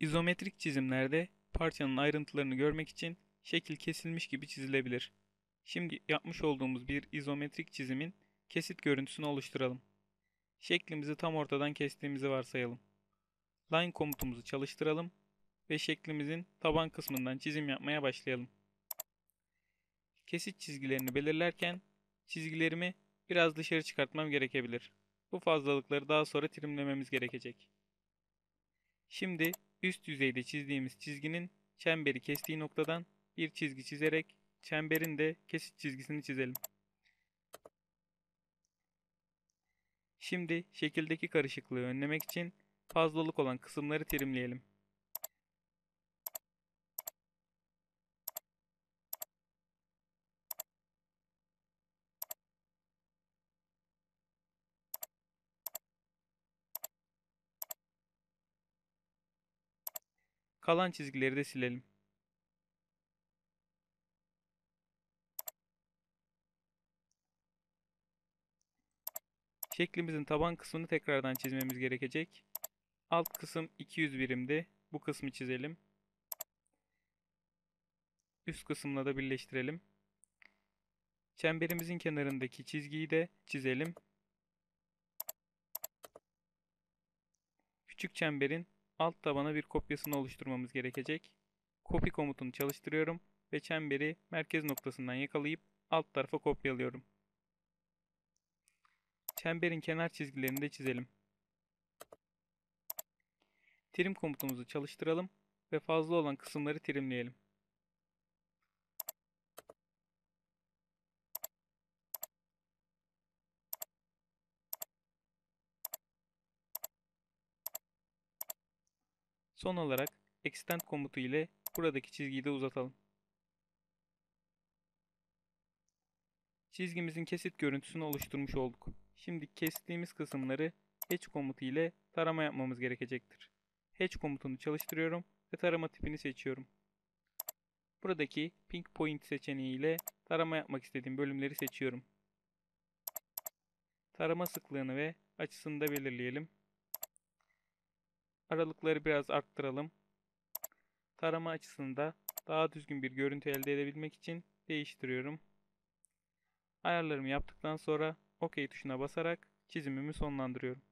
İzometrik çizimlerde parçanın ayrıntılarını görmek için şekil kesilmiş gibi çizilebilir. Şimdi yapmış olduğumuz bir izometrik çizimin kesit görüntüsünü oluşturalım. Şeklimizi tam ortadan kestiğimizi varsayalım. Line komutumuzu çalıştıralım ve şeklimizin taban kısmından çizim yapmaya başlayalım. Kesit çizgilerini belirlerken çizgilerimi biraz dışarı çıkartmam gerekebilir. Bu fazlalıkları daha sonra trimlememiz gerekecek. Şimdi üst yüzeyde çizdiğimiz çizginin çemberi kestiği noktadan bir çizgi çizerek çemberin de kesit çizgisini çizelim. Şimdi şekildeki karışıklığı önlemek için fazlalık olan kısımları trimleyelim. Kalan çizgileri de silelim. Şeklimizin taban kısmını tekrardan çizmemiz gerekecek. Alt kısım 200 birimdi. Bu kısmı çizelim. Üst kısımla da birleştirelim. Çemberimizin kenarındaki çizgiyi de çizelim. Küçük çemberin alt tabana bir kopyasını oluşturmamız gerekecek. Copy komutunu çalıştırıyorum ve çemberi merkez noktasından yakalayıp alt tarafa kopyalıyorum. Çemberin kenar çizgilerini de çizelim. Trim komutumuzu çalıştıralım ve fazla olan kısımları trimleyelim. Son olarak extend komutu ile buradaki çizgiyi de uzatalım. Çizgimizin kesit görüntüsünü oluşturmuş olduk. Şimdi kestiğimiz kısımları hatch komutu ile tarama yapmamız gerekecektir. Hatch komutunu çalıştırıyorum ve tarama tipini seçiyorum. Buradaki pink point seçeneği ile tarama yapmak istediğim bölümleri seçiyorum. Tarama sıklığını ve açısını da belirleyelim. Aralıkları biraz arttıralım. Tarama açısını da daha düzgün bir görüntü elde edebilmek için değiştiriyorum. Ayarlarımı yaptıktan sonra OK tuşuna basarak çizimimi sonlandırıyorum.